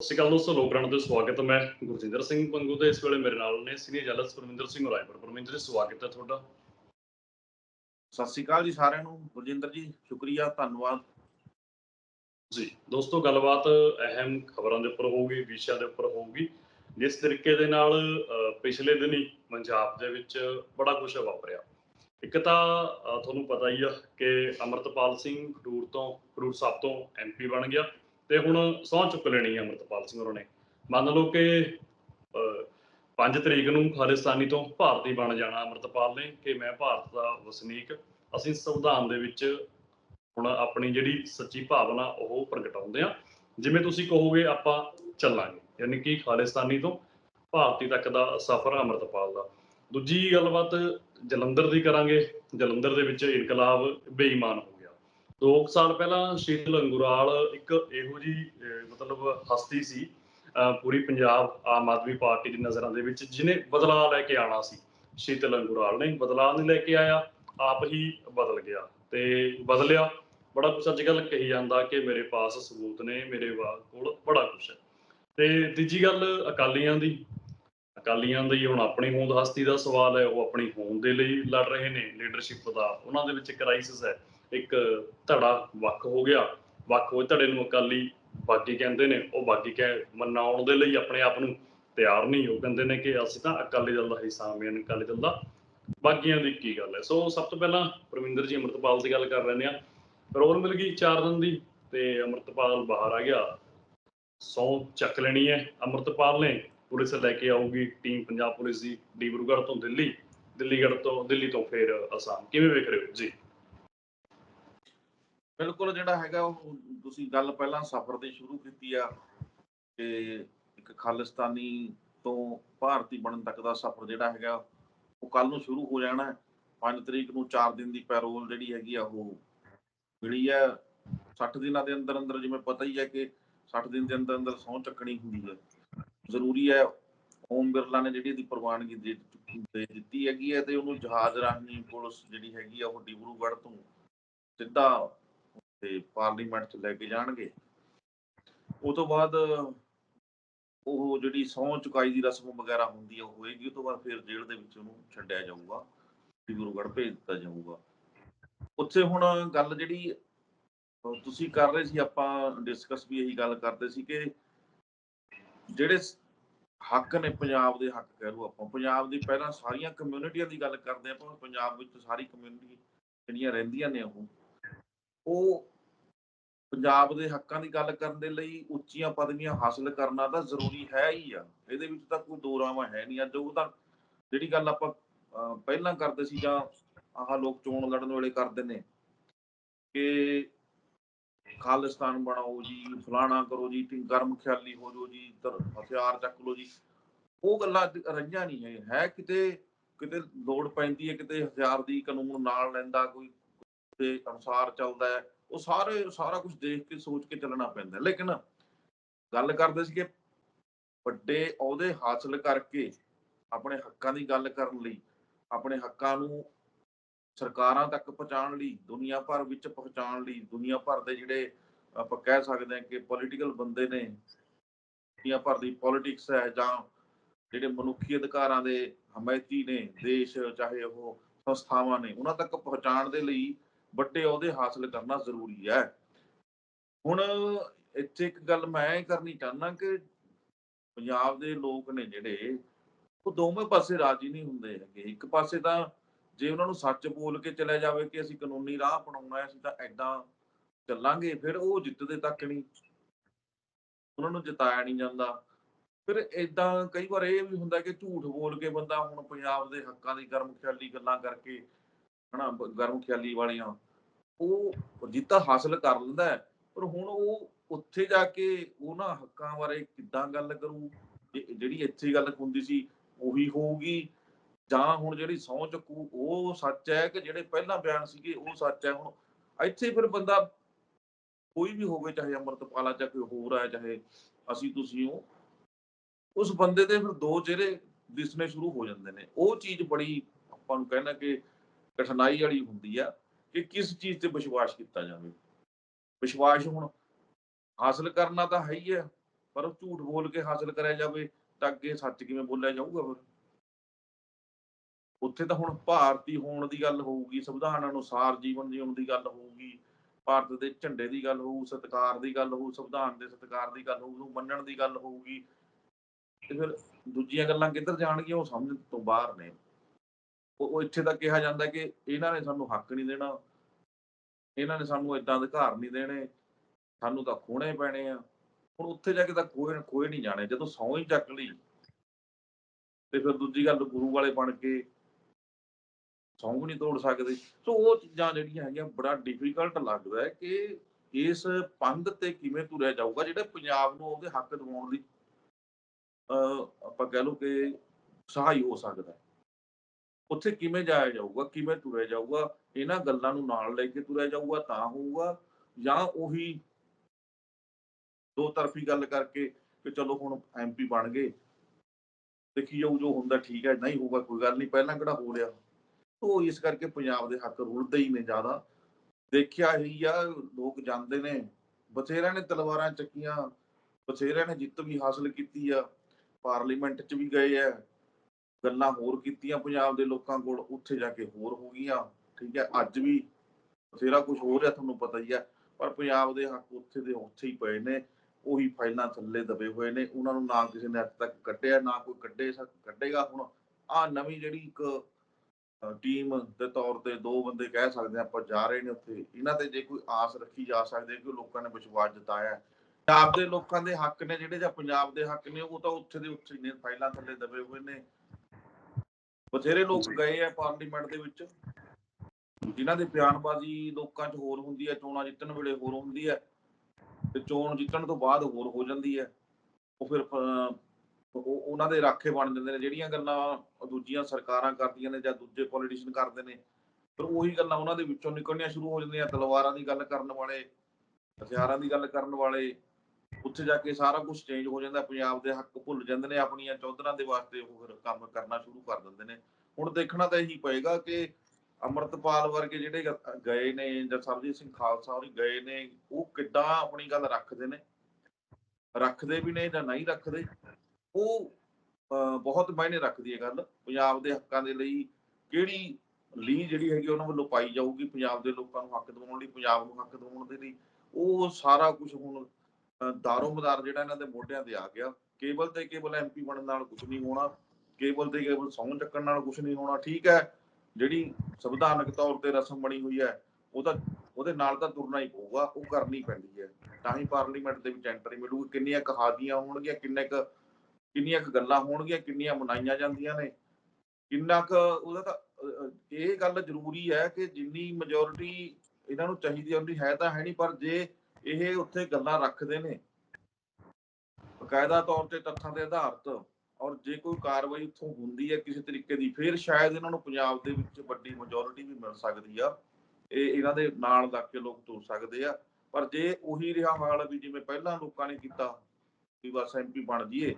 ਸਤਿ ਸ਼੍ਰੀ ਅਕਾਲ ਦੋਸਤੋ ਲੋਕਰਾਣ ਤੇ ਸਵਾਗਤ ਹੈ। ਮੈਂ ਗੁਰਜਿੰਦਰ ਸਿੰਘ ਪੰਗੂ ਤੇ ਇਸ ਵੇਲੇ ਮੇਰੇ ਨਾਲ ਨੇ ਸੀਨੀਅਰ ਜਰਨਲਿਸਟ ਪਰਮਿੰਦਰ ਸਿੰਘ ਰਾਏਪੁਰ। ਪਰਮਿੰਦਰ ਜੀ ਸਵਾਗਤ ਹੈ ਤੁਹਾਡਾ। ਸਤਿ ਸ਼੍ਰੀ ਅਕਾਲ ਜੀ ਸਾਰਿਆਂ ਨੂੰ। ਗੁਰਜਿੰਦਰ ਜੀ ਸ਼ੁਕਰੀਆ ਧੰਨਵਾਦ। ਜੀ ਦੋਸਤੋ ਗੱਲਬਾਤ ਅਹਿਮ ਖਬਰਾਂ ਦੇ ਉੱਪਰ ਹੋਊਗੀ ਵਿਸ਼ਿਆਂ ਦੇ ਉੱਪਰ ਹੋਊਗੀ। ਜਿਸ ਤਰੀਕੇ ਦੇ ਨਾਲ ਪਿਛਲੇ ਦਿਨੀ ਪੰਜਾਬ ਦੇ ਵਿੱਚ ਬੜਾ ਕੁਝ ਵਾਪਰਿਆ। ਇੱਕ ਤਾਂ ਤੁਹਾਨੂੰ ਪਤਾ ਹੀ ਆ ਕਿ ਅਮਰਤਪਾਲ ਸਿੰਘ ਖਡੂਰ ਤੋਂ ਖਡੂਰ ਸਾਹਿਬ ਤੋਂ ਐਮਪੀ ਬਣ ਗਿਆ। ਤੇ ਹੁਣ ਸਹੁੰ ਚੁੱਕ ਲੈਣੀ ਹੈ ਅਮਰਤਪਾਲ ਸਿੰਘ ਹੋਰਾਂ ਨੇ। ਮੰਨ ਲਓ ਕਿ 5 ਤਰੀਕ ਨੂੰ ਖਾਲਿਸਤਾਨੀ ਤੋਂ ਭਾਰਤੀ ਬਣ ਜਾਣਾ ਅਮਰਤਪਾਲ ਨੇ, ਕਿ ਮੈਂ ਭਾਰਤ ਦਾ ਵਸਨੀਕ, ਅਸੀਂ ਸੰਵਿਧਾਨ ਦੇ ਵਿੱਚ ਹੁਣ ਆਪਣੀ ਜਿਹੜੀ ਸੱਚੀ ਭਾਵਨਾ ਉਹ ਪ੍ਰਗਟਾਉਂਦੇ ਆ ਜਿਵੇਂ ਤੁਸੀਂ ਕਹੋਗੇ, ਆਪਾਂ ਚੱਲਾਂਗੇ। ਯਾਨੀ ਕਿ ਖਾਲਿਸਤਾਨੀ ਤੋਂ ਭਾਰਤੀ ਤੱਕ ਦਾ ਸਫ਼ਰ ਅਮਰਤਪਾਲ ਦਾ। ਦੂਜੀ ਗੱਲਬਾਤ ਜਲੰਧਰ ਦੀ ਕਰਾਂਗੇ। ਜਲੰਧਰ ਦੇ ਵਿੱਚ ਇਨਕਲਾਬ ਬੇਈਮਾਨ ਹੋ 2 ਸਾਲ ਪਹਿਲਾਂ ਸ਼ੀਤਲ ਅੰਗੁਰਾਲ ਇੱਕ ਇਹੋ ਜੀ ਮਤਲਬ ਹਸਤੀ ਸੀ ਪੂਰੀ ਪੰਜਾਬ, ਆਮ ਆਦਮੀ ਪਾਰਟੀ ਦੀ ਨਜ਼ਰਾਂ ਦੇ ਵਿੱਚ, ਜਿਹਨੇ ਬਦਲਾਅ ਲੈ ਕੇ ਆਣਾ ਸੀ। ਸ਼ੀਤਲ ਅੰਗੁਰਾਲ ਨੇ ਬਦਲਾਅ ਨਹੀਂ ਲੈ ਕੇ ਆਇਆ, ਆਪ ਹੀ ਬਦਲ ਗਿਆ ਤੇ ਬਦਲਿਆ। ਬੜਾ ਕੁਛ ਅੱਜ ਕੱਲ੍ਹ ਕਹੀ ਜਾਂਦਾ ਕਿ ਮੇਰੇ ਪਾਸ ਸਬੂਤ ਨੇ, ਮੇਰੇ ਕੋਲ ਬੜਾ ਕੁਛ ਹੈ। ਤੇ ਦੂਜੀ ਗੱਲ ਅਕਾਲੀਆਂ ਦੀ। ਅਕਾਲੀਆਂ ਦੀ ਹੁਣ ਆਪਣੀ ਹੋਂਦ ਹਸਤੀ ਦਾ ਸਵਾਲ ਹੈ, ਉਹ ਆਪਣੀ ਹੋਂਦ ਦੇ ਲਈ ਲੜ ਰਹੇ ਨੇ ਲੀਡਰਸ਼ਿਪ ਦਾ। ਉਹਨਾਂ ਦੇ ਵਿੱਚ ਕ੍ਰਾਈਸਿਸ ਹੈ। ਇੱਕ ਧੜਾ ਵੱਖ ਹੋ ਗਿਆ। ਵੱਖ ਹੋਏ ਧੜੇ ਨੂੰ ਅਕਾਲੀ ਬਾਗੀ ਕਹਿੰਦੇ ਨੇ। ਉਹ ਬਾਗੀ ਕਹਿ ਮਨਾਉਣ ਦੇ ਲਈ ਆਪਣੇ ਆਪ ਨੂੰ ਤਿਆਰ ਨਹੀਂ। ਉਹ ਕਹਿੰਦੇ ਨੇ ਕਿ ਅਸੀਂ ਤਾਂ ਅਕਾਲੀ ਦਲ ਦਾ ਹਿੱਸਾ ਹਾਂ, ਅਕਾਲੀ ਦਲ ਦਾ। ਬਾਗੀਆਂ ਦੀ ਕੀ ਗੱਲ ਹੈ? ਸੋ ਸਭ ਤੋਂ ਪਹਿਲਾਂ ਪ੍ਰਵਿੰਦਰ ਜੀ ਅੰਮ੍ਰਿਤਪਾਲ ਦੀ ਗੱਲ ਕਰ ਰਹੇ ਆ। ਰੋਲ ਮਿਲ ਗਈ 4 ਦਿਨ ਦੀ ਤੇ ਅੰਮ੍ਰਿਤਪਾਲ ਬਾਹਰ ਆ ਗਿਆ। ਸੌ ਚੱਕ ਲੈਣੀ ਹੈ। ਅੰਮ੍ਰਿਤਪਾਲ ਨੇ ਪੁਲਿਸ ਲੈ ਕੇ ਆਊਗੀ। ਟੀਮ ਪੰਜਾਬ ਪੁਲਿਸ ਦੀ ਡਿਬਰੂਗੜ੍ਹ ਤੋਂ ਦਿੱਲੀ, ਦਿੱਲੀਗੜ੍ਹ ਤੋਂ, ਦਿੱਲੀ ਤੋਂ ਫਿਰ ਅਸਾਮ। ਕਿਵੇਂ ਵੇਖ ਰਹੇ ਹੋ ਜੀ? ਬਿਲਕੁਲ ਜਿਹੜਾ ਹੈਗਾ ਉਹ ਤੁਸੀਂ ਗੱਲ ਪਹਿਲਾਂ ਸਫ਼ਰ ਦੀ ਸ਼ੁਰੂ ਕੀਤੀ ਆ ਕਿ ਇੱਕ ਖਾਲਿਸਤਾਨੀ ਤੋਂ ਭਾਰਤੀ ਬਣਨ ਤੱਕ ਦਾ ਸਫ਼ਰ ਜਿਹੜਾ ਹੈਗਾ, ਉਹ ਕੱਲ ਨੂੰ ਸ਼ੁਰੂ ਹੋ ਜਾਣਾ ਹੈ। 5 ਤਰੀਕ ਨੂੰ 4 ਦਿਨ ਦੀ ਪੈਰੋਲ ਜਿਹੜੀ ਹੈਗੀ ਆ, ਉਹ ਮਿਲੀ ਹੈ 60 ਦਿਨਾਂ ਦੇ ਅੰਦਰ ਅੰਦਰ ਜਿਵੇਂ ਪਤਾ ਹੀ ਹੈ ਕਿ 60 ਦਿਨ ਦੇ ਅੰਦਰ ਅੰਦਰ ਸਹੁੰ ਚੱਕਣੀ ਹੁੰਦੀ ਹੈ। ਜ਼ਰੂਰੀ ਹੈ ਓਮ ਬਿਰਲਾ ਨੇ ਜਿਹੜੀ ਇਹਦੀ ਪ੍ਰਵਾਨਗੀ ਦੇ ਦੇ ਦਿੱਤੀ ਹੈਗੀ ਹੈ ਤੇ ਉਹਨੂੰ ਜਹਾਜ਼ ਰਾਹੀਂ ਪੁਲਿਸ ਜਿਹੜੀ ਹੈਗੀ ਆ, ਉਹ ਡਿਬਰੂਗੜ੍ਹ ਤੋਂ ਸਿੱਧਾ ਤੇ ਪਾਰਲੀਮੈਂਟ ਚ ਲੈ ਕੇ ਜਾਣਗੇ। ਉਹ ਤੋਂ ਬਾਅਦ ਉਹ ਜਿਹੜੀ ਸਹੁੰ ਚੁਕਾਈ ਦੀ ਰਸਮ ਵਗੈਰਾ ਹੁੰਦੀ ਆ, ਉਹ ਹੋਏਗੀ। ਉਹ ਤੋਂ ਬਾਅਦ ਫਿਰ ਜੇਲ੍ਹ ਦੇ ਵਿੱਚ ਉਹਨੂੰ ਛੱਡਿਆ ਜਾਊਗਾ। ਡਿਬਰੂਗੜ੍ਹ ਭੇਜ ਦਿੱਤਾ ਜਾਊਗਾ। ਉੱਥੇ ਹੁਣ ਗੱਲ ਜਿਹੜੀ ਤੁਸੀਂ ਕਰ ਰਹੇ ਸੀ, ਆਪਾਂ ਡਿਸਕਸ ਵੀ ਇਹੀ ਗੱਲ ਕਰਦੇ ਸੀ ਕਿ ਜਿਹੜੇ ਹੱਕ ਨੇ ਪੰਜਾਬ ਦੇ ਹੱਕ ਕਹਿ ਲਓ ਆਪਾਂ। ਪੰਜਾਬ ਦੀ ਪਹਿਲਾਂ ਸਾਰੀਆਂ ਕਮਿਊਨਿਟੀਆਂ ਦੀ ਗੱਲ ਕਰਦੇ ਆਪਾਂ। ਪੰਜਾਬ ਵਿੱਚ ਸਾਰੀ ਕਮਿਊਨਿਟੀ ਜਿਹੜੀਆਂ ਰਹਿੰਦੀਆਂ ਨੇ ਉਹ। ਉਹ ਪੰਜਾਬ ਦੇ ਹੱਕਾਂ ਦੀ ਗੱਲ ਕਰਨ ਦੇ ਲਈ ਉੱਚੀਆਂ ਪਦਵੀਆਂ ਹਾਸਲ ਕਰਨਾ ਤਾਂ ਜ਼ਰੂਰੀ ਹੈ ਹੀ ਆ। ਇਹਦੇ ਵਿੱਚ ਤਾਂ ਕੋਈ ਦੋ ਰਾਵਾਂ ਹੈ ਨਹੀਂ। ਅੱਜ ਉਹ ਤਾਂ ਜਿਹੜੀ ਗੱਲ ਆਪਾਂ ਪਹਿਲਾਂ ਕਰਦੇ ਸੀ ਜਾਂ ਆਹ ਲੋਕ ਚੋਣ ਲੜਨ ਵੇਲੇ ਕਰਦੇ ਨੇ ਕਿ ਖਾਲਿਸਤਾਨ ਬਣਾਓ ਜੀ, ਫਲਾਣਾ ਕਰੋ ਜੀ ਤੇ ਗਰਮ ਖਿਆਲੀ ਹੋ ਜਾਓ ਜੀ ਹਥਿਆਰ ਚੱਕ ਲਓ ਜੀ। ਉਹ ਗੱਲਾਂ ਰਹੀਆਂ ਨਹੀਂ ਹੈ। ਹੈ ਕਿਤੇ ਕਿਤੇ ਲੋੜ ਪੈਂਦੀ ਹੈ, ਕਿਤੇ ਹਥਿਆਰ ਦੀ ਕਾਨੂੰਨ ਨਾਲ ਲੈਂਦਾ, ਕੋਈ ਦੇ ਅਨੁਸਾਰ ਚੱਲਦਾ ਹੈ, ਉਹ ਸਾਰੇ, ਸਾਰਾ ਕੁਝ ਦੇਖ ਕੇ, ਸੋਚ ਕੇ ਚੱਲਣਾ ਪੈਂਦਾ ਲੇਕਿਨ ਗੱਲ ਕਰਦੇ ਸੀ ਕਿ ਵੱਡੇ ਅਹੁਦੇ ਹਾਸਲ ਕਰਕੇ ਆਪਣੇ ਹੱਕਾਂ ਦੀ ਗੱਲ ਕਰਨ ਲਈ, ਆਪਣੇ ਹੱਕਾਂ ਨੂੰ ਸਰਕਾਰਾਂ ਤੱਕ ਪਹੁੰਚਾਉਣ ਲਈ, ਦੁਨੀਆ ਭਰ ਵਿੱਚ ਪਹੁੰਚਾਉਣ ਲਈ, ਦੁਨੀਆ ਭਰ ਦੇ ਜਿਹੜੇ ਆਪਾਂ ਕਹਿ ਸਕਦੇ ਹਾਂ ਕਿ ਪੋਲੀਟੀਕਲ ਬੰਦੇ ਨੇ, ਦੁਨੀਆ ਭਰ ਦੀ ਪੋਲਿਟਿਕਸ ਹੈ ਜਾਂ ਜਿਹੜੇ ਮਨੁੱਖੀ ਅਧਿਕਾਰਾਂ ਦੇ ਹਮਾਇਤੀ ਨੇ, ਦੇਸ਼ ਚਾਹੇ ਉਹ ਸੰਸਥਾਵਾਂ ਨੇ, ਉਹਨਾਂ ਤੱਕ ਪਹੁੰਚਾਉਣ ਦੇ ਲਈ ਵੱਡੇ ਅਹੁਦੇ ਹਾਸਲ ਕਰਨਾ ਜ਼ਰੂਰੀ ਹੈ। ਹੁਣ ਇੱਥੇ ਇੱਕ ਗੱਲ ਮੈਂ ਇਹ ਕਰਨੀ ਚਾਹੁੰਦਾ ਕਿ ਪੰਜਾਬ ਦੇ ਲੋਕ ਨੇ ਜਿਹੜੇ, ਉਹ ਦੋਵੇਂ ਪਾਸੇ ਰਾਜੀ ਨਹੀਂ ਹੁੰਦੇ ਹੈਗੇ। ਇੱਕ ਪਾਸੇ ਤਾਂ ਜੇ ਉਹਨਾਂ ਨੂੰ ਸੱਚ ਬੋਲ ਕੇ ਚਲਿਆ ਜਾਵੇ ਕਿ ਅਸੀਂ ਕਾਨੂੰਨੀ ਰਾਹ ਅਪਣਾਉਣਾ ਹੈ, ਅਸੀਂ ਤਾਂ ਐਦਾਂ ਚੱਲਾਂਗੇ, ਫਿਰ ਉਹ ਜਿੱਤਦੇ ਤੱਕ ਨਹੀਂ। ਉਹਨਾਂ ਨੂੰ ਜਿਤਾਇਆ ਨਹੀਂ ਜਾਂਦਾ। ਫਿਰ ਏਦਾਂ ਕਈ ਵਾਰ ਇਹ ਵੀ ਹੁੰਦਾ ਕਿ ਝੂਠ ਬੋਲ ਕੇ ਬੰਦਾ ਹੁਣ ਪੰਜਾਬ ਦੇ ਹੱਕਾਂ ਦੀ ਗਰਮ ਖਿਆਲੀ ਗੱਲਾਂ ਕਰਕੇ, ਹਨਾ, ਗਰਮ ਖਿਆਲੀ ਵਾਲੀਆਂ ਉਹ ਜਿੱਤਾ ਹਾਸਲ ਕਰ ਲੈਂਦਾ ਪਰ ਹੁਣ ਉਹ ਉੱਥੇ ਜਾ ਕੇ ਉਹਨਾਂ ਹੱਕਾਂ ਬਾਰੇ ਕਿੱਦਾਂ ਗੱਲ ਕਰੂ ਜਿਹੜੀ ਇੱਥੇ ਗੱਲ ਹੁੰਦੀ ਸੀ ਉਹੀ ਹੋਊਗੀ। ਜਾਂ ਹੁਣ ਜਿਹੜੀ ਸਹੁੰ ਚੱਕੂ, ਉਹ ਸੱਚ ਹੈ ਕਿ ਜਿਹੜੇ ਪਹਿਲਾਂ ਬਿਆਨ ਸੀਗੇ ਉਹ ਸੱਚ ਹੈ। ਹੁਣ ਇੱਥੇ ਫਿਰ ਬੰਦਾ ਕੋਈ ਵੀ ਹੋਵੇ, ਚਾਹੇ ਅੰਮ੍ਰਿਤਪਾਲਾ ਜਾਂ ਕੋਈ ਹੋਰ ਹੈ, ਚਾਹੇ ਅਸੀਂ ਤੁਸੀਂ ਹੋ, ਉਸ ਬੰਦੇ ਦੇ ਫਿਰ ਦੋ ਚਿਹਰੇ ਦਿਸਣੇ ਸ਼ੁਰੂ ਹੋ ਜਾਂਦੇ ਨੇ। ਉਹ ਚੀਜ਼ ਬੜੀ ਆਪਾਂ ਨੂੰ ਕਹਿਣਾ ਕਿ ਕਠਿਨਾਈ ਵਾਲੀ ਹੁੰਦੀ ਆ। ਕਿ ਕਿਸ ਚੀਜ਼ ਤੇ ਵਿਸ਼ਵਾਸ ਕੀਤਾ ਜਾਵੇ? ਵਿਸ਼ਵਾਸ ਹੁਣ ਹਾਸਲ ਕਰਨਾ ਤਾਂ ਹੈ ਹੀ ਹੈ ਪਰ ਉਹ ਝੂਠ ਬੋਲ ਕੇ ਹਾਸਲ ਕਰਿਆ ਜਾਵੇ ਤਾਂ ਅੱਗੇ ਸੱਚ ਕਿਵੇਂ ਬੋਲਿਆ ਜਾਊਗਾ ਫਿਰ? ਉੱਥੇ ਤਾਂ ਹੁਣ ਭਾਰਤੀ ਹੋਣ ਦੀ ਗੱਲ ਹੋਊਗੀ, ਸੰਵਿਧਾਨ ਅਨੁਸਾਰ ਜੀਵਨ ਜੀਉਣ ਦੀ ਗੱਲ ਹੋਊਗੀ, ਭਾਰਤ ਦੇ ਝੰਡੇ ਦੀ ਗੱਲ ਹੋਊ, ਸਤਿਕਾਰ ਦੀ ਗੱਲ ਹੋਊ, ਸੰਵਿਧਾਨ ਦੇ ਸਤਿਕਾਰ ਦੀ ਗੱਲ ਹੋਊ ਉਹਨੂੰ ਮੰਨਣ ਦੀ ਗੱਲ ਹੋਊਗੀ। ਤੇ ਫਿਰ ਦੂਜੀਆਂ ਗੱਲਾਂ ਕਿੱਧਰ ਜਾਣਗੀਆਂ, ਉਹ ਸਮਝ ਤੋਂ ਬਾਹਰ ਨੇ। ਉਹ ਇੱਥੇ ਤਾਂ ਕਿਹਾ ਜਾਂਦਾ ਕਿ ਇਹਨਾਂ ਨੇ ਸਾਨੂੰ ਹੱਕ ਨਹੀਂ ਦੇਣਾ। ਇਹਨਾਂ ਨੇ ਸਾਨੂੰ ਇਦਾਂ ਅਧਿਕਾਰ ਨਹੀਂ ਦੇਣੇ। ਸਾਨੂੰ ਤਾਂ ਖੋਣੇ ਪੈਣੇ ਆ। ਹੁਣ ਉੱਥੇ ਜਾ ਕੇ ਤਾਂ ਕੋਈ ਕੋਈ ਨਹੀਂ ਜਾਣੇ। ਜਦੋਂ ਸਹੁੰ ਹੀ ਚੱਕ ਲਈ ਤੇ ਫਿਰ ਦੂਜੀ ਗੱਲ ਗੁਰੂ ਵਾਲੇ ਬਣ ਕੇ ਸਹੁੰ ਵੀ ਨਹੀਂ ਤੋੜ ਸਕਦੇ। ਸੋ ਉਹ ਚੀਜ਼ਾਂ ਜਿਹੜੀਆਂ ਹੈਗੀਆਂ, ਬੜਾ ਡਿਫਿਕਲਟ ਲੱਗਦਾ ਹੈ ਕਿ ਇਸ ਪੰਧ ਤੇ ਕਿਵੇਂ ਤੁਰਿਆ ਜਾਊਗਾ, ਜਿਹੜੇ ਪੰਜਾਬ ਨੂੰ ਉਹਦੇ ਹੱਕ ਦਿਵਾਉਣ ਲਈ, ਅਹ, ਆਪਾਂ ਕਹਿ ਲਓ ਕਿ ਸਹਾਈ ਹੋ ਸਕਦਾ ਹੈ। ਉੱਥੇ ਕਿਵੇਂ ਜਾਇਆ ਜਾਊਗਾ, ਕਿਵੇਂ ਤੁਰਿਆ ਜਾਊਗਾ, ਇਹਨਾਂ ਗੱਲਾਂ ਨੂੰ ਨਾਲ ਲੈ ਕੇ ਤੁਰਿਆ ਜਾਊਗਾ, ਤਾਂ ਹੋਊਗਾ, ਜਾਂ ਉਹੀ ਦੋ ਤਰਫੀ ਗੱਲ ਕਰਕੇ ਕਿ ਚਲੋ ਹੁਣ ਐਮਪੀ ਬਣ ਗਏ, ਦੇਖੀ ਜਾਊ ਜੋ ਹੁੰਦਾ ਠੀਕ ਹੈ, ਨਹੀਂ ਹੋਊਗਾ ਕੋਈ ਗੱਲ ਨਹੀਂ, ਪਹਿਲਾਂ ਕਿਹੜਾ ਹੋ ਰਿਹਾ? ਉਹ ਇਸ ਕਰਕੇ ਪੰਜਾਬ ਦੇ ਹੱਕ ਰੁਲਦੇ ਹੀ ਨੇ ਜ਼ਿਆਦਾ। ਦੇਖਿਆ ਹੀ ਆ, ਲੋਕ ਜਾਂਦੇ ਨੇ, ਬਥੇਰਿਆਂ ਨੇ ਤਲਵਾਰਾਂ ਚੱਕੀਆਂ, ਬਥੇਰਿਆਂ ਨੇ ਜਿੱਤ ਵੀ ਹਾਸਲ ਕੀਤੀ ਆ, ਪਾਰਲੀਮੈਂਟ 'ਚ ਵੀ ਗਏ ਆ ਗੱਲਾਂ ਹੋਰ ਕੀਤੀਆਂ ਪੰਜਾਬ ਦੇ ਲੋਕਾਂ ਕੋਲ, ਉੱਥੇ ਜਾ ਕੇ ਹੋਰ ਹੋ ਗਈਆਂ, ਠੀਕ ਹੈ, ਅੱਜ ਵੀ ਬਥੇਰਾ ਕੁਝ ਹੋ ਰਿਹਾ ਤੁਹਾਨੂੰ ਪਤਾ ਹੀ ਆ ਪਰ ਪੰਜਾਬ ਦੇ ਹੱਕ ਉੱਥੇ ਦੇ ਉੱਥੇ ਹੀ ਪਏ ਨੇ, ਉਹੀ ਫਾਈਲਾਂ ਥੱਲੇ ਦਬੇ ਹੋਏ ਨੇ, ਉਹਨਾਂ ਨੂੰ ਨਾ ਕਿਸੇ ਨੇ ਅੱਜ ਤੱਕ ਕੱਢਿਆ, ਨਾ ਕੋਈ ਕੱਢੇ ਕੱਢੇਗਾ ਹੁਣ ਆ ਨਵੀਂ ਜਿਹੜੀ ਇੱਕ ਟੀਮ ਦੇ ਤੌਰ ਤੇ ਦੋ ਬੰਦੇ ਕਹਿ ਸਕਦੇ ਹਾਂ ਆਪਾਂ ਜਾ ਰਹੇ ਨੇ ਉੱਥੇ, ਇਹਨਾਂ ਤੇ ਜੇ ਕੋਈ ਆਸ ਰੱਖੀ ਜਾ ਸਕਦੀ ਹੈ ਕਿ ਲੋਕਾਂ ਨੇ ਵਿਸ਼ਵਾਸ ਜਤਾਇਆ ਹੈ। ਪੰਜਾਬ ਦੇ ਲੋਕਾਂ ਦੇ ਹੱਕ ਨੇ, ਜਿਹੜੇ ਜਾਂ ਪੰਜਾਬ ਦੇ ਹੱਕ ਨੇ, ਉਹ ਤਾਂ ਉੱਥੇ ਦੇ ਉੱਥੇ ਨੇ, ਫਾਈਲਾਂ ਥੱਲੇ ਦਬੇ ਹੋਏ ਨੇ ਬਥੇਰੇ ਲੋਕ। ਗਏ ਆ ਪਾਰਲੀਮੈਂਟ ਦੇ ਵਿੱਚ। ਜਿਨ੍ਹਾਂ ਦੀ ਬਿਆਨਬਾਜ਼ੀ ਲੋਕਾਂ 'ਚ ਹੋਰ ਹੁੰਦੀ ਹੈ ਚੋਣਾਂ ਜਿੱਤਣ ਵੇਲੇ ਹੋਰ ਹੁੰਦੀ ਹੈ ਤੇ ਚੋਣ ਜਿੱਤਣ ਤੋਂ ਬਾਅਦ ਹੋਰ ਹੋ ਜਾਂਦੀ ਹੈ। ਉਹ ਫਿਰ ਉਹਨਾਂ ਦੇ ਰਾਖੇ ਬਣ ਜਾਂਦੇ ਨੇ। ਜਿਹੜੀਆਂ ਗੱਲਾਂ ਦੂਜੀਆਂ ਸਰਕਾਰਾਂ ਕਰਦੀਆਂ ਨੇ ਜਾਂ ਦੂਜੇ ਪੋਲੀਟੀਸ਼ੀਅਨ ਕਰਦੇ ਨੇ ਫਿਰ ਉਹੀ ਗੱਲਾਂ ਉਹਨਾਂ ਦੇ ਵਿੱਚੋਂ ਨਿਕਲਣੀਆਂ ਸ਼ੁਰੂ ਹੋ ਜਾਂਦੀਆਂ। ਤਲਵਾਰਾਂ ਦੀ ਗੱਲ ਕਰਨ ਵਾਲੇ ਹਥਿਆਰਾਂ ਦੀ ਗੱਲ ਕਰਨ ਵਾਲੇ ਉੱਥੇ ਜਾ ਕੇ ਸਾਰਾ ਕੁਝ ਚੇਂਜ ਹੋ ਜਾਂਦਾ ਪੰਜਾਬ ਦੇ ਹੱਕ ਭੁੱਲ ਜਾਂਦੇ ਨੇ ਆਪਣੀਆਂ ਚੌਧਰਾਂ ਦੇ ਵਾਸਤੇ ਉਹ ਫਿਰ ਕੰਮ ਕਰਨਾ ਸ਼ੁਰੂ ਕਰ ਦਿੰਦੇ ਨੇ। ਹੁਣ ਦੇਖਣਾ ਤਾਂ ਇਹੀ ਪਏਗਾ ਕਿ ਅਮਰਤਪਾਲ ਵਰਗੇ ਜਿਹੜੇ ਗਏ ਨੇ ਜਾਂ ਸਰਜੀਤ ਸਿੰਘ ਖਾਲਸਾ ਹੋਰੀ ਗਏ ਨੇ ਉਹ ਕਿੱਦਾਂ ਆਪਣੀ ਗੱਲ ਰੱਖਦੇ ਨੇ? ਰੱਖਦੇ ਵੀ ਨੇ ਜਾਂ ਨਹੀਂ ਰੱਖਦੇ? ਉਹ ਅਹ, ਬਹੁਤ ਮਾਇਨੇ ਰੱਖਦੀ ਹੈ ਗੱਲ। ਪੰਜਾਬ ਦੇ ਹੱਕਾਂ ਦੇ ਲਈ ਕਿਹੜੀ ਲੀ ਜਿਹੜੀ ਹੈਗੀ ਉਹਨਾਂ ਵੱਲੋਂ ਪਾਈ ਜਾਊਗੀ? ਪੰਜਾਬ ਦੇ ਲੋਕਾਂ ਨੂੰ ਹੱਕ ਦਿਵਾਉਣ ਲਈ ਪੰਜਾਬ ਨੂੰ ਹੱਕ ਦਿਵਾਉਣ ਦੇ ਲਈ। ਉਹ ਸਾਰਾ ਕੁਝ ਹੁਣ ਦਾਰੋ ਮਦਾਰ ਜਿਹੜਾ ਇਹਨਾਂ ਦੇ ਮੋਢਿਆਂ ਤੇ ਆ ਗਿਆ। ਕੇਵਲ ਤੇ ਕੇਵਲ ਐਮਪੀ ਬਣਨ ਨਾਲ ਕੁਝ ਨਹੀਂ ਹੋਣਾ। ਕੇਵਲ ਤੇ ਕੇਵਲ ਸੌਂ ਚੱਕਣ ਨਾਲ ਕੁਝ ਨਹੀਂ ਹੋਣਾ। ਠੀਕ ਹੈ, ਜਿਹੜੀ ਸੰਵਿਧਾਨਕ ਤੌਰ ਤੇ ਰਸਮ ਬਣੀ ਹੋਈ ਹੈ, ਉਹ ਉਹਦੇ ਨਾਲ ਤਾਂ ਤੁਰਨਾ ਹੀ ਪਊਗਾ, ਉਹ ਕਰਨੀ ਪੈਂਦੀ ਹੈ। ਤਾਂ ਹੀ ਪਾਰਲੀਮੈਂਟ ਦੇ ਵਿੱਚ ਐਂਟਰੀ ਮਿਲੂਗੀ। ਕਿੰਨੀਆਂ ਕਹਾਦੀਆਂ ਹੋਣਗੀਆਂ, ਕਿੰਨੇ ਕੁ, ਕਿੰਨੀਆਂ ਕੁ ਗੱਲਾਂ ਹੋਣਗੀਆਂ, ਕਿੰਨੀਆਂ ਮਨਾਈਆਂ ਜਾਂਦੀਆਂ ਨੇ। ਕਿੰਨਾ ਕੁ ਉਹਦਾ ਤਾਂ ਇਹ ਗੱਲ ਜ਼ਰੂਰੀ ਹੈ ਕਿ ਜਿੰਨੀ ਮੈਜੋਰਿਟੀ ਇਹਨਾਂ ਨੂੰ ਚਾਹੀਦੀ ਹੈ ਹੈ ਤਾਂ ਹੈ ਨਹੀਂ। ਪਰ ਜੇ ਇਹ ਉੱਥੇ ਗੱਲਾਂ ਰੱਖਦੇ ਨੇ। ਬਕਾਇਦਾ ਤੌਰ ਤੇ ਤੱਥਾਂ ਦੇ ਆਧਾਰਿਤ ਔਰ ਜੇ ਕੋਈ ਕਾਰਵਾਈ ਉੱਥੋਂ ਹੁੰਦੀ ਹੈ ਕਿਸੇ ਤਰੀਕੇ ਦੀ, ਫਿਰ ਸ਼ਾਇਦ ਇਹਨਾਂ ਨੂੰ ਪੰਜਾਬ ਦੇ ਵਿੱਚ ਵੱਡੀ ਮੈਜੋਰਿਟੀ ਵੀ ਮਿਲ ਸਕਦੀ ਆ। ਇਹ ਇਹਨਾਂ ਦੇ ਨਾਲ ਲੱਗ ਕੇ ਲੋਕ ਤੁਰ ਸਕਦੇ ਆ। ਪਰ ਜੇ ਉਹੀ ਰਿਹਾ ਹਾਲ ਵੀ ਜਿਵੇਂ ਪਹਿਲਾਂ ਲੋਕਾਂ ਨੇ ਕੀਤਾ, ਵੀ ਬਸ ਐਮਪੀ ਬਣ ਜਾਈਏ,